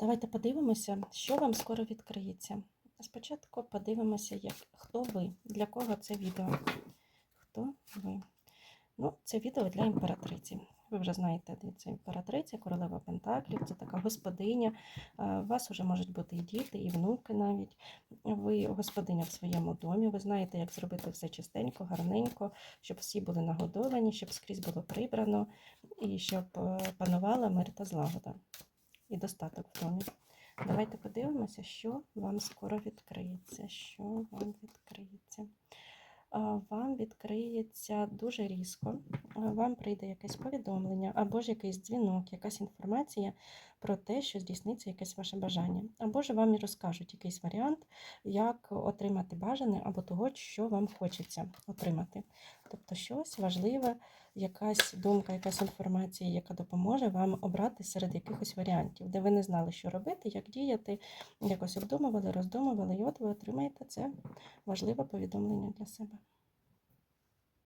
Давайте подивимося, що вам скоро відкриється. Спочатку подивимося, як, хто ви, для кого це відео. Хто ви? Ну, це відео для імператриці. Ви вже знаєте, де це імператриця, королева Пентаклів, це така господиня. У вас вже можуть бути і діти, і внуки навіть. Ви господиня в своєму домі. Ви знаєте, як зробити все чистенько, гарненько, щоб всі були нагодовані, щоб скрізь було прибрано, і щоб е, панувала мир та злагода і достаток в домі. Давайте подивимося, що вам скоро відкриється. Що вам відкриється? Вам відкриється дуже різко. Вам прийде якесь повідомлення, або ж якийсь дзвінок, якась інформація про те, що здійсниться якесь ваше бажання. Або ж вам і розкажуть якийсь варіант, як отримати бажане, або того, що вам хочеться отримати. Тобто щось важливе, якась думка, якась інформація, яка допоможе вам обрати серед якихось варіантів, де ви не знали, що робити, як діяти, якось обдумували, роздумували, і от ви отримаєте це важливе повідомлення для себе.